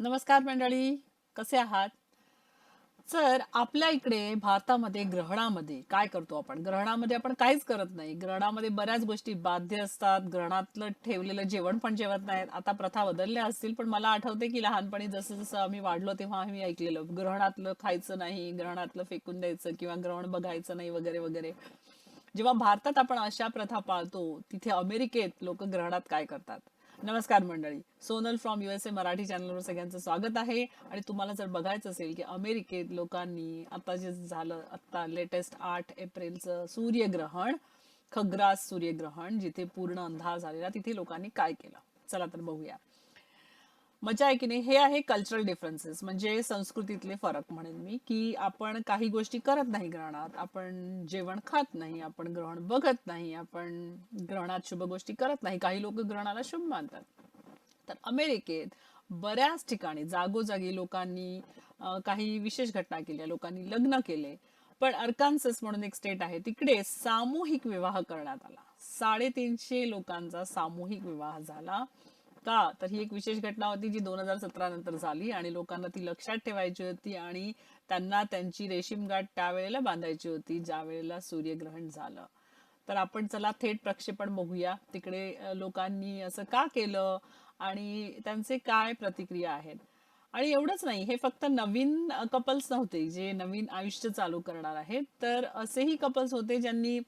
नमस्कार मंडळी कसे आहात? तर आपल्या इकडे भारतामध्ये ग्रहणामध्ये काय करतो आपण? ग्रहणामध्ये आपण काहीच करत नाही. ग्रहणामध्ये बऱ्याच गोष्टी बाध्य असतात. ग्रहणातलं ठेवलेलं जेवण पण जेवत नाहीत. आता प्रथा बदलल्या असतील पण मला आठवते की लहानपणी जसं जसं आम्ही वाढलो तेव्हा आम्ही ऐकलेलं ग्रहणातलं खायचं नाही ग्रहणातलं फेकून द्यायचं किंवा ग्रहण बघायचं नाही वगैरे वगैरे. जेव्हा भारतात आपण अशा प्रथा पाळतो तिथे अमेरिकेत लोक ग्रहणात काय करतात? नमस्कार मंडळी. सोनल फ्रॉम युएसए मराठी चॅनलवर सगळ्यांचं स्वागत आहे. आणि तुम्हाला जर बघायचं असेल की अमेरिकेत लोकांनी आता जे झालं आता लेटेस्ट आठ एप्रिलचं सूर्यग्रहण खग्रास सूर्यग्रहण जिथे पूर्ण अंधार झालेला तिथे लोकांनी काय केलं? चला तर बघूया. मजा आहे की नाही? हे आहे कल्चरल डिफरन्सेस म्हणजे संस्कृतीतले फरक म्हणेन मी की आपण काही गोष्टी करत नाही ग्रहणात. आपण जेवण खात नाही आपण ग्रहण बघत नाही आपण ग्रहणात शुभ गोष्टी करत नाही. काही लोक ग्रहणाला शुभ मानतात. तर अमेरिकेत बऱ्याच ठिकाणी जागोजागी लोकांनी काही विशेष घटना केल्या लोकांनी लग्न केले. पण अर्कान्सस म्हणून एक स्टेट आहे तिकडे सामूहिक विवाह करण्यात आला. साडेतीनशे लोकांचा सामूहिक विवाह झाला. का तर ही एक विशेष घटना होती जी दोन हजार सतरा नंतर झाली आणि लोकांना ती लक्षात ठेवायची होती आणि त्यांना त्यांची रेशीम गाठ त्यावेळेला बांधायची होती ज्या वेळेला सूर्यग्रहण झालं. तर आपण चला थेट प्रक्षेपण बघूया. तिकडे लोकांनी असं का केलं आणि त्यांचे काय प्रतिक्रिया आहेत? आणि एवढंच नाही हे फक्त नवीन कपल्स नव्हते जे नवीन आयुष्य चालू करणार आहेत. तर असेही कपल्स होते ज्यांनी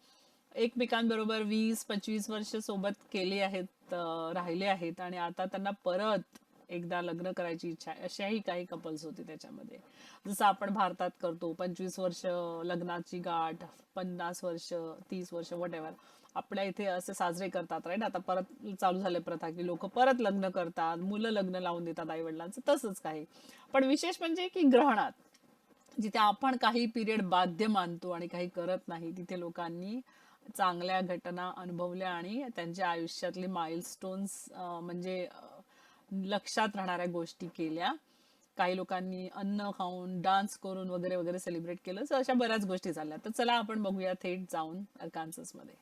एकमेकांबरोबर वीस पंचवीस वर्ष सोबत केले आहेत राहिले आहेत आणि आता त्यांना परत एकदा लग्न करायची इच्छा आहे अशाही काही कपल्स होते त्याच्यामध्ये. जसं आपण भारतात करतो पंचवीस वर्ष लग्नाची गाठ पन्नास वर्ष तीस वर्ष वट आपल्या इथे असे साजरे करतात राईट आता परत चालू झाले प्रथा की लोक परत लग्न करतात मुलं लग्न लावून देतात आई वडिलांचं तसंच काही. पण विशेष म्हणजे की ग्रहणात जिथे आपण काही पिरियड बाध्य मानतो आणि काही करत नाही तिथे लोकांनी चांगल्या घटना अनुभवल्या आणि त्यांच्या आयुष्यातले माइलस्टोन्स म्हणजे लक्षात राहणाऱ्या गोष्टी केल्या. काही लोकांनी अन्न खाऊन डान्स करून वगैरे वगैरे सेलिब्रेट केलं. तर अशा बऱ्याच गोष्टी झाल्या. तर चला आपण बघूया थेट जाऊन अर्कान्ससमध्ये.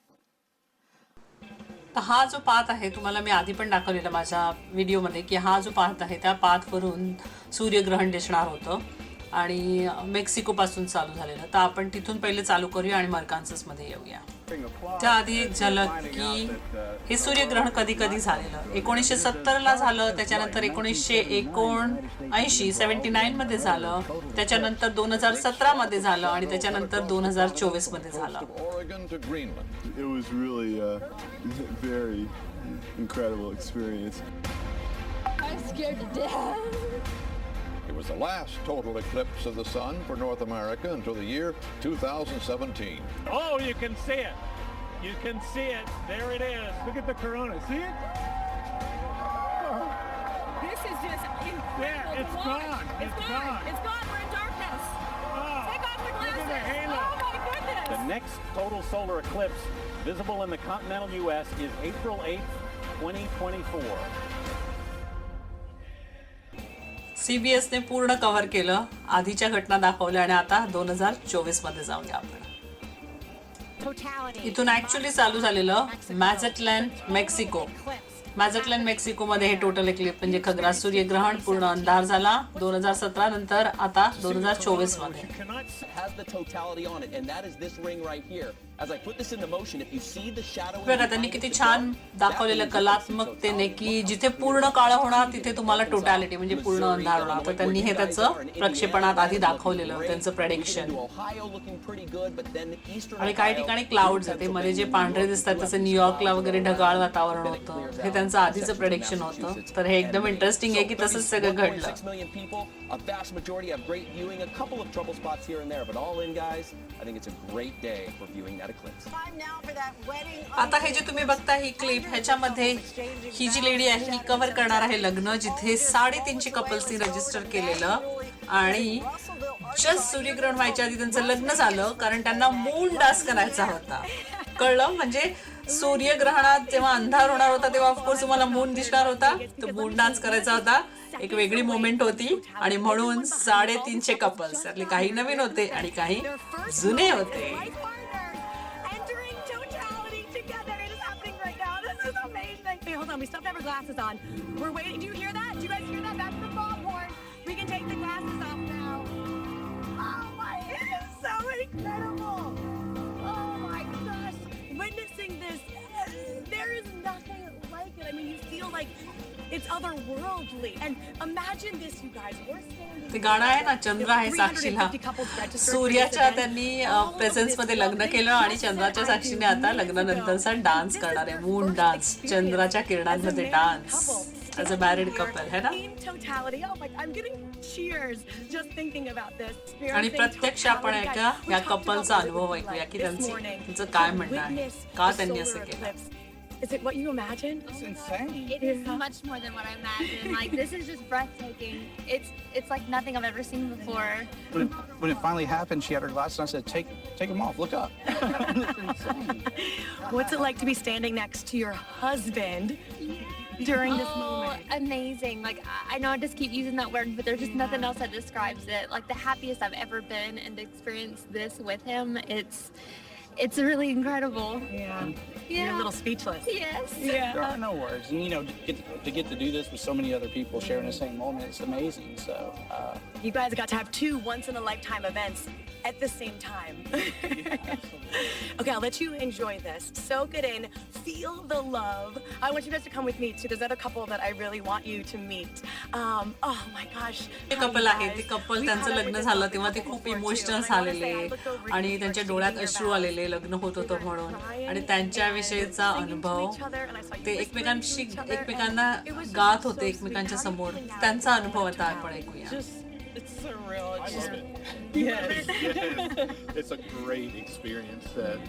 तर हा जो पाथ आहे तुम्हाला मी आधी पण दाखवलेला माझ्या व्हिडिओमध्ये की हा जो पाथ आहे त्या पाथवरून सूर्यग्रहण दिसणार होतं आणि मेक्सिको पासून चालू झालेलं. तर आपण तिथून पहिले चालू करूया आणि मर्कान्ससमध्ये येऊया. त्याआधी एक झलक की हे सूर्यग्रहण कधी कधी झालेलं एकोणीसशे सत्तर ला झालं त्याच्यानंतर एकोणीसशे एकोणऐंशी सेव्हन्टी नाईन मध्ये झालं त्याच्यानंतर दोन हजार सतरा मध्ये झालं आणि त्याच्यानंतर दोन हजार चोवीसमध्ये झालं Oregon to Greenland. It was really a very incredible experience. I'm scared to death. It was the last total eclipse of the sun for North America until the year 2017. Oh, you can see it. You can see it. There it is. Look at the corona. See it? This is just incredible. Yeah, it's to watch. gone. It's, It's gone. gone. It's gone. We're in darkness. Oh, Take off the look at the halo. Oh my goodness. The next total solar eclipse visible in the continental U.S. is April 8th, 2024. सीबीएसने पूर्ण cover केलं आधीच्या घटना दाखवल्या आणि आता दोन हजार चोवीसमध्ये जाऊया आपण. इथून ऍक्च्युली चालू झालेलं मॅझेटलँड मेक्सिको मॅझेटलँड मेक्सिको मध्ये हे टोटल क्लिप म्हणजे खग्रास सूर्यग्रहण पूर्ण अंधार झाला. दोन हजार सतरा नंतर आता दोन हजार चोवीसमध्ये बघा त्यांनी किती छान दाखवलेलं कलात्मकतेने की जिथे पूर्ण काळ होणार तिथे तुम्हाला टोटॅलिटी म्हणजे पूर्ण अंधार होणार. तर त्यांनी हे त्याचं प्रक्षेपणात आधी दाखवलेलं त्यांचं प्रेडिक्शन आणि काही ठिकाणी क्लाउड ते मध्ये जे पांढरे दिसतात तसं न्यूयॉर्कला वगैरे ढगाळ वातावरण होतं. हे त्यांचं आधीचं प्रेडिक्शन होतं. तर हे एकदम इंटरेस्टिंग आहे की तसंच सगळं घडलं. आता हे जे तुम्ही बघता ही क्लिप ह्याच्यामध्ये ही जी लेडी आहे ही कव्हर करणार आहे लग्न जिथे साडेतीनशे कपल्सनी रजिस्टर केलेलं. आणि जस्ट सूर्यग्रहण व्हायच्या आधी त्यांचं लग्न झालं कारण त्यांना मून डास करायचा होता. कळलं? म्हणजे सूर्यग्रहणात जेव्हा अंधार होणार होता तेव्हा ऑफकोर्स तुम्हाला मून दिसणार होता. तो मून डान्स करायचा होता. एक वेगळी मोमेंट होती. आणि म्हणून साडेतीनशे कपल्स त्यातले काही नवीन होते आणि काही जुने होते. on. We still have our glasses on. We're waiting. Do you hear that? Do you guys hear that? That's the foghorn. We can take the glasses off now. Oh my, it is so incredible. Oh my gosh. Witnessing this, there is nothing like it. I mean, you feel like It's otherworldly. And imagine this, you guys. We're standing ते गाणं आहे ना चंद्र आहे 350 साक्षीला सूर्याच्या. त्यांनी प्रेझेन्समध्ये लग्न केलं आणि चंद्राच्या said, "I साक्षीने do" आता लग्नानंतरचा. डान्स करणार आहे मून डान्स चंद्राच्या as a किरणांमध्ये married dance couple. A married Here couple है ना In totality, oh my, I'm getting cheers just thinking about this. आणि प्रत्यक्ष आपण. ऐका या कपलचा अनुभव ऐकूया की त्यांची काय म्हणणं आहे का त्यांनी असं केलं. Is it what you imagined? It's insane. It is much more than what I imagined. Like this is just breathtaking. It's it's like nothing I've ever seen before. When it, when it finally happened, she had her glasses on. I said, "Take take them off. Look up." insane. What's it like to be standing next to your husband during this oh, moment? amazing! Like I- I know I just keep using that word, but there's just nothing else that describes it. Like the happiest I've ever been, and to experience this with him, it's it's really incredible. Yeah. You're Yeah. a little speechless. Yes. There are no words, and you know, to get, to get to do this with so many other people sharing the same moment, it's amazing. So. Uh, You guys got to have two once in a lifetime events at the same time. okay, I'll let you enjoy this. Soak it in. Feel the love. I want you guys to come with me too. There's another couple that I really want you to meet. Um, oh my gosh. ते couple आहे ते couple त्यांचं लग्न झालं तेव्हा ते खूप emotional झालेले आणि त्यांच्या डोळ्यात अश्रू आलेले लग्न होत होतं म्हणून आणि त्यांच्याविषयीचा अनुभव ते एकमेकांशी एकमेकांना गात होते एकमेकांच्या समोर त्यांचा अनुभव आता आपण ऐकूया It's surreal. It's just, Yes. it's a great experience that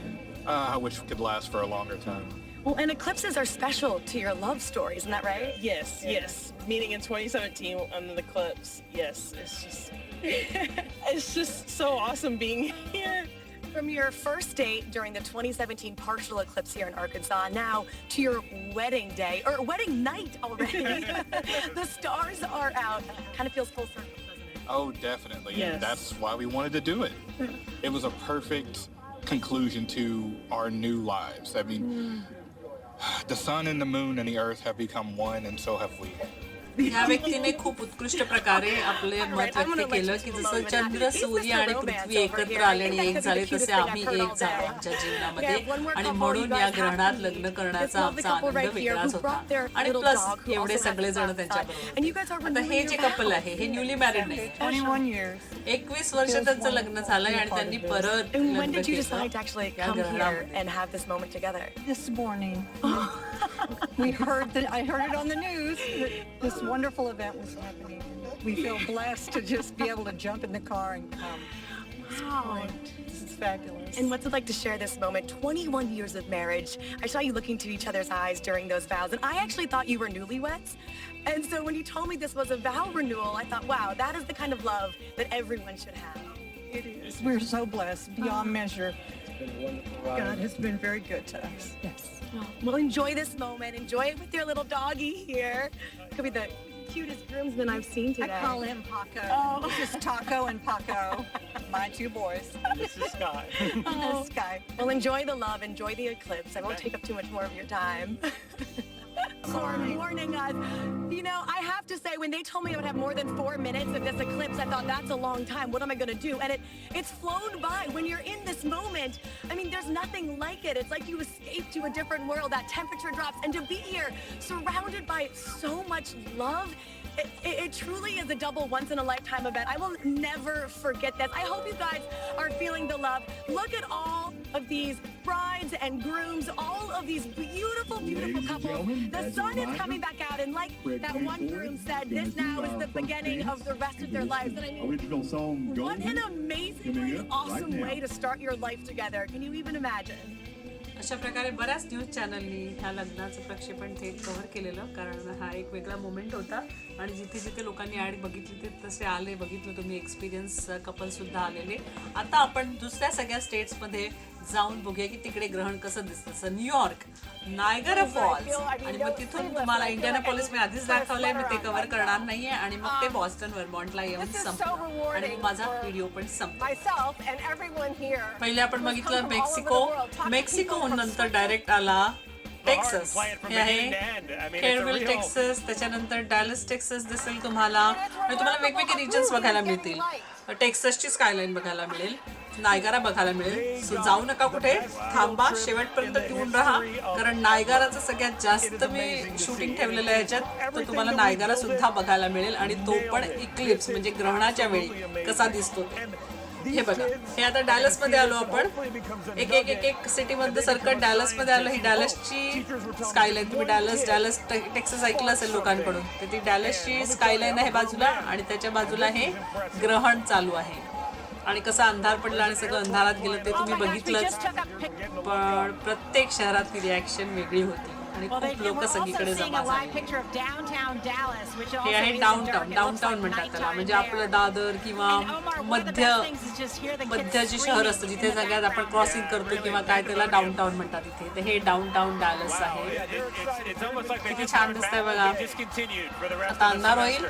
uh, I wish could last for a longer time. Well, and eclipses are special to your love story, isn't that right? yes, yes. Meeting in 2017 under the clips. Yes, it's just, it's just so awesome being here. from your first date during the 2017 partial eclipse here in Arkansas, now to your wedding day, or wedding night already. the stars are out. Kind of feels full circle, doesn't it? Oh, definitely. Yes. And that's why we wanted to do it. It was a perfect conclusion to our new lives. I mean, the sun and the moon and the earth have become one, and so have we. या व्यक्तीने खूप उत्कृष्ट प्रकारे आपले मत व्यक्त केलं की जसं चंद्र सूर्य आणि पृथ्वी एकत्र आले आणि एक झाले तसे आम्ही एक झालो आमच्या जीवनामध्ये. आणि म्हणून या ग्रहणात लग्न करण्याचा आमचा आनंद वेगळाच होता. आणि प्लस एवढे सगळे जण त्यांच्याबरोबर आता हे जे कपल आहे हे न्यूली मॅरिड नाही. 21 years. एकवीस वर्ष त्यांचं लग्न झालंय आणि त्यांनी परत लग्न केलं. we heard that I heard it on the news that this wonderful event was happening. We feel blessed to just be able to jump in the car and come. Wow. This is fabulous. And what's it like to share this moment? 21 years of marriage. I saw you looking into each other's eyes during those vows, and I actually thought you were newlyweds. And so when you told me this was a vow renewal, I thought, wow, that is the kind of love that everyone should have. It is. We're so blessed beyond oh. measure. God has been very good to us. Yes. Well, enjoy this moment. Enjoy it with your little doggy here. Could be the cutest groomsman I've seen today. I call him Paco. Oh. This is Taco and Paco, my two boys. This is Sky. Oh. Sky. Well, enjoy the love, enjoy the eclipse. I won't take up too much more of your time. Morning, guys. You know, I have to say, when they told me I would have more than four minutes of this eclipse, I thought that's a long time. What am I going to do? And it it's flown by. When you're in this moment, I mean, there's nothing like it. It's like you escape to a different world. That temperature drops, and to be here, surrounded by so much love. It, it, it truly is a double once in a lifetime event. I will never forget this. I hope you guys are feeling the love. Look at all of these brides and grooms, all of these beautiful, beautiful couples. The sun is coming back out, and like that one groom said, this now is the beginning of the rest of their lives. And I mean, Original song what an amazingly awesome way to start your life together. Can you even imagine? अशा प्रकारे बऱ्याच news चॅनलनी ह्या लग्नाचं प्रक्षेपण थेट cover केलेलं कारण हा एक वेगळा मोमेंट होता. आणि जिथे जिथे लोकांनी ॲड बघितली ते तसे आले बघितलं तुम्ही एक्सपिरियन्स कपलसुद्धा आलेले. आता आपण दुसऱ्या सगळ्या स्टेट्समध्ये जाऊन बघूया की तिकडे ग्रहण कसं दिसतं. जसं न्यूयॉर्क नायगरा फॉल्स आणि मग तिथून तुम्हाला इंडियानापोलिस मी आधीच दाखवलंय मी ते कव्हर करणार नाहीये आणि मग ते बॉस्टन वर्मॉन्टला येऊन संपलं आणि माझा व्हिडिओ पण संपला. पहिले आपण बघितलं मेक्सिको मेक्सिको नंतर डायरेक्ट आला. टेक्सास हे आहे real. टेक्सास त्याच्यानंतर डॅलस टेक्सास दिसेल तुम्हाला. आणि तुम्हाला वेगवेगळे रिजन्स बघायला मिळतील. टेक्सासची स्कायलाईन बघायला मिळेल. नायगारा बघायला मिळेल. सो जाऊ नका कुठे. थांबा. शेवटपर्यंत ठेवून राहा. कारण नायगाराचं सगळ्यात जास्त मी शूटिंग ठेवलेलं आहे याच्यात. तर तुम्हाला नायगारा सुद्धा बघायला मिळेल. आणि तो पण इक्लिप्स म्हणजे ग्रहणाच्या वेळी. कसा दिसतो हे बघा हे आता डॅलसमध्ये आलो आपण. एक एक एक एक सिटी मध्ये सरकट डॅलसमध्ये आलो. ही डॅलसची स्कायलाईन तुम्ही डॅलस डॅलस टेक्सस ऐकलं असेल लोकांकडून तर ती डॅलसची स्कायलाईन आहे बाजूला आणि त्याच्या बाजूला हे ग्रहण चालू आहे. आणि कसा अंधार पडला आणि सगळं अंधारात गेलं ते तुम्ही बघितलंच. पण प्रत्येक शहरातली रिॲक्शन वेगळी होती. आणि खूप लोक सगळीकडे जमा झाले. हे आहे डाऊनटाऊन डाऊनटाऊन म्हणतात त्याला. म्हणजे आपलं दादर किंवा मध्य मध्य जे शहर असतं जिथे सगळ्यात आपण क्रॉसिंग करतो किंवा काय त्याला डाऊनटाऊन म्हणतात इथे. तर हे डाऊनटाऊन डॅलस आहे. किती छान दिसतंय. बघा. आता अंधार होईल.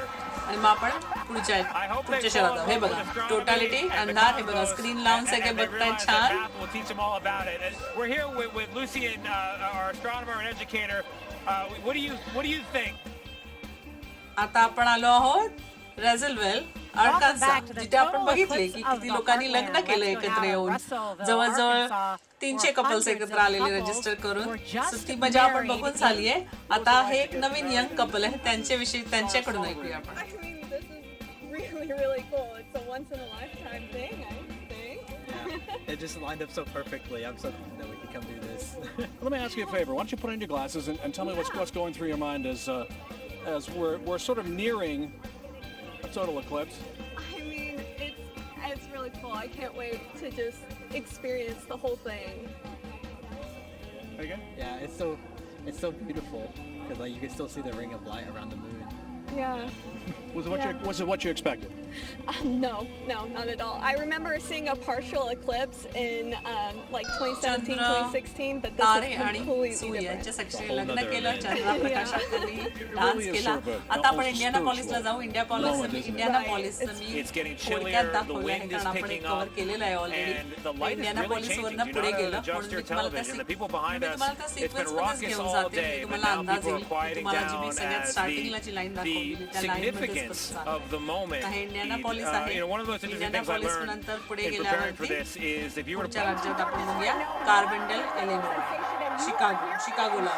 आणि मग आपण पुढच्या पुढच्या शहरात. हे बघा टोटॅलिटी अंधार हे बघा स्क्रीन लावून सगळे that छान. Uh. Uh? आता आपण आलो आहोत रेझलवेल जिथे आपण बघितले की किती लोकांनी लग्न केलं एकत्र येऊन. जवळजवळ तीनशे कपल्स एकत्र आलेले रजिस्टर करून ती मजा आपण बघून झालीये आता हे एक नवीन यंग कपल आहे. त्यांच्याविषयी त्यांच्याकडून ऐकूया आपण. Really, really cool. It's a once in a lifetime thing, I think. yeah. It just lined up so perfectly. I'm so thankful that we could come do this. Let me ask you a favor. Why don't you put on your glasses and, and tell me what's what's going through your mind as uh, as we're we're sort of nearing a total eclipse. I mean, it's it's really cool. I can't wait to just experience the whole thing. Again? Yeah, it's so it's so beautiful because like you can still see the ring of light around the moon. Yeah. Was it what Yeah. you was it what you expected? Um, no, no, not at all. I remember seeing a partial eclipse in um, like 2017, Chandra, 2016, but this तारे is आणि completely सूर्य different. यांच्या साक्षी लग्न केलं चंद्राप्रकाशाखाली dance is केला sort of a आता आपण almost इंडियाना पॉलिसला spiritual जाऊ Indianapolis moment, isn't it? इंडियाना Right. पॉलिसचं It's- मी It's getting थोडक्यात chillier, the दाखवलं आहे wind is कारण आपण एक picking कव्हर up, केलेलं आहे and already the light is इंडियाना really पॉलिसवरनं changing. You पुढे know how to गेलं adjust म्हणून your मी तुम्हाला त्या television. The six- people behind me us, तुम्हाला त्या it's been सिक्वेन्स मध्येच raucous घेऊन all जाते day, म्हणजे but तुम्हाला now अंदाज people are येईल की quieting तुम्हाला जी मी down सगळ्यात as स्टार्टिंगला जी the, लाईन the दाखवली त्या लाईनमध्येच significance कसं of the moment. आता हे इंडियाना पॉलिस uh, आहे. you know, one of the most interesting Indiana things I पॉलिस learned नंतर पुढे in preparing for गेल्यावरती this is if you were to पुढच्या राज्यात आपण बघूया कार्बेंडल एलिनोर शिकागो शिकागोला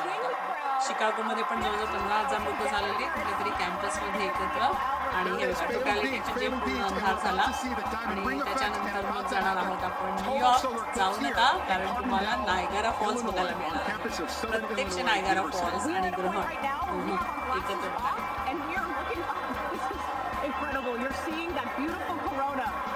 शिकागोमध्ये पण जवळजवळ पंधरा हजार लोक झालेले कुठेतरी कॅम्पसमध्ये एकत्र. आणि हे टोटॅलिटीचे जे पूर्ण अंधार झाला. आणि त्याच्यानंतर मग जाणार आहोत आपण न्यूयॉर्क जाऊ नका कारण तुम्हाला नायगारा फॉल्स बघायला मिळणार. प्रत्यक्ष नायगारा फॉल्स आणि ग्रहण दोन्ही एकत्र You're seeing that beautiful corona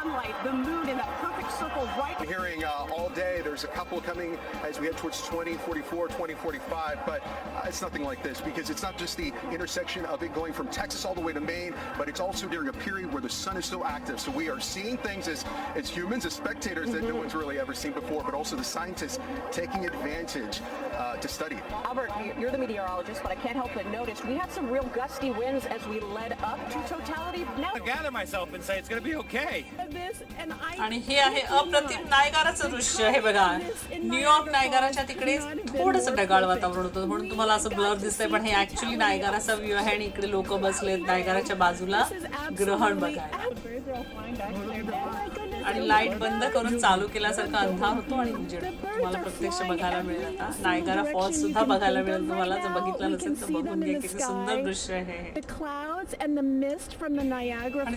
sunlight, the moon in that perfect circle right I'm Hearing uh, all day, there's a couple coming as we head towards 2044, 2045, but uh, it's nothing like this because it's not just the intersection of it going from Texas all the way to Maine, but it's also during a period where the sun is so active. So we are seeing things as, as humans, as spectators that no one's really ever seen before, but also the scientists taking advantage uh, to study. Albert, you're the meteorologist, but I can't help but notice we had some real gusty winds as we led up to totality. Now, I gather myself and say it's going to be okay. आणि हे आहे अप्रतिम नायगाराचं दृश्य हे बघा. New York नायगाराच्या तिकडे थोडस ढगाळ वातावरण होतं. म्हणून तुम्हाला असं ब्लर दिसतंय पण हे ऍक्च्युली नायगाराचा व्ह्यू आहे आणि इकडे लोक बसलेत नायगाराच्या बाजूला ग्रहण बघायला. आणि लाइट बंद करून चालू केल्यासारखा अंधा होतो आणि तुम्हाला प्रत्यक्ष बघायला मिळेल आता. नायगारा फॉल्स सुद्धा बघायला मिळेल. तुम्हाला जर बघितलं नसेल तर बघून घे किती सुंदर दृश्य आहे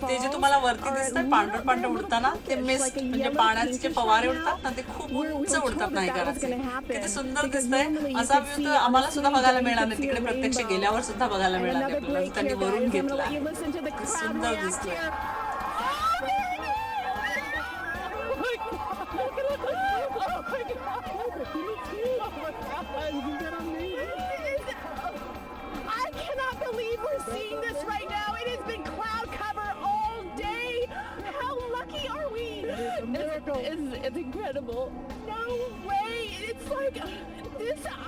ते जे तुम्हाला वरती दिसतात पांढर पांढर उडताना ते मिस्ट म्हणजे पाण्याचे फवारे उडतात ना ते खूप उंच उडतात नायगाराचे किती सुंदर दिसतंय. असा व्ह्यू आम्हाला सुद्धा बघायला मिळाला नाही. तिकडे प्रत्यक्ष गेल्यावर सुद्धा बघायला मिळाला त्यांनी वरून घेतला सुंदर दिसतोय.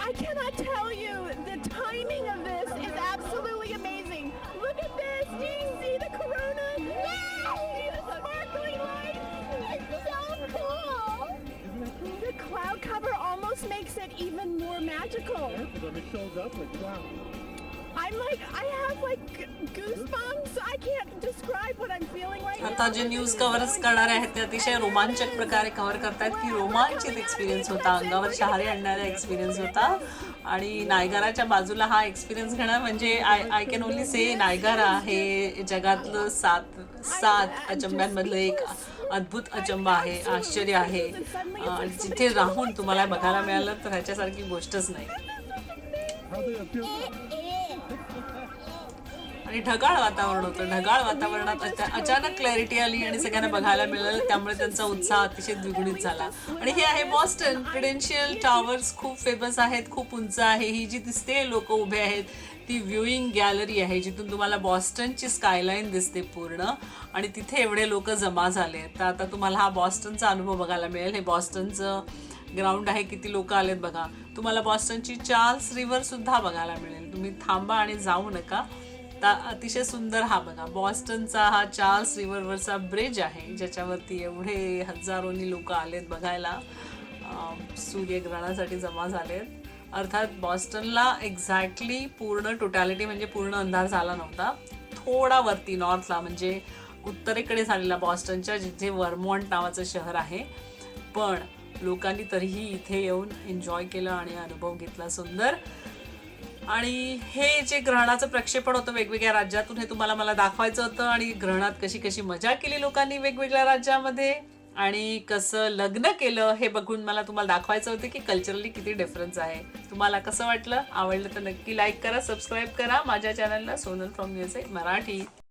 I cannot tell you. The timing of this is absolutely amazing. Look at this. Do you see the corona? Yay! The sparkling lights. It's so cool. The cloud cover almost makes it even more magical shows up like, wow. I'm like, I have like goosebumps. I can't describe what I'm feeling right now. आता जे news कव्हरच करणारे आहेत ते अतिशय रोमांचक प्रकारे cover करतायत. की रोमांचित एक्सपिरियन्स होता. अंगावर शहारे आणणारा एक्सपिरियन्स होता. आणि नायगाराच्या बाजूला हा एक्सपिरियन्स घेणं म्हणजे I I can only say Niagara हे जगातलं सात सात अचंब्यांमधलं एक अद्भुत अचंबा आहे. आश्चर्य आहे. जिथे राहून तुम्हाला बघायला मिळालं तर ह्याच्यासारखी गोष्टच नाही. आणि ढगाळ वातावरण होतं. ढगाळ वातावरणात अचा- अचानक क्लॅरिटी आली आणि सगळ्यांना बघायला मिळालं. त्यामुळे त्यांचा उत्साह अतिशय द्विगुणित झाला. आणि हे आहे बॉस्टन क्रिडेन्शियल टॉवर्स खूप फेमस आहेत खूप उंच आहे. ही जी दिसते लोक उभे आहेत ती व्ह्यूईंग गॅलरी आहे जिथून तुम्हाला बॉस्टनची स्कायलाईन दिसते पूर्ण. आणि तिथे एवढे लोक जमा झाले आहेत. तर आता तुम्हाला हा बॉस्टनचा अनुभव बघायला मिळेल. हे बॉस्टनचं ग्राउंड आहे. किती लोक आलेत बघा. तुम्हाला बॉस्टनची चार्ल्स रिव्हरसुद्धा बघायला मिळेल. तुम्ही थांबा आणि जाऊ नका. अतिशय सुंदर हा बघा. बॉस्टनचा हा चार्ल्स रिव्हरवरचा ब्रिज आहे ज्याच्यावरती एवढे हजारोनी लोक आलेत बघायला. सूर्यग्रहणासाठी जमा झालेत. अर्थात बॉस्टनला एक्झॅक्टली पूर्ण टोटॅलिटी म्हणजे पूर्ण अंधार झाला नव्हता. थोडा वरती नॉर्थला म्हणजे उत्तरेकडे झालेला बॉस्टनच्या जिथे वर्मॉन्ट नावाचं शहर आहे. पण लोकांनी तरीही इथे येऊन एन्जॉय केलं आणि अनुभव घेतला सुंदर. आणि हे जे ग्रहणाचं प्रक्षेपण होतं वेगवेगळ्या राज्यातून हे तुम्हाला मला दाखवायचं होतं. आणि ग्रहणात कशी कशी मजा केली लोकांनी वेगवेगळ्या राज्यामध्ये? आणि कसं लग्न केलं हे बघून मला तुम्हाला दाखवायचं होतं की कल्चरली किती डिफरन्स आहे. तुम्हाला कसं वाटलं? आवडलं तर नक्की लाईक करा सबस्क्राईब करा. माझ्या चॅनलला सोनल फ्रॉम म्युझिक मराठी.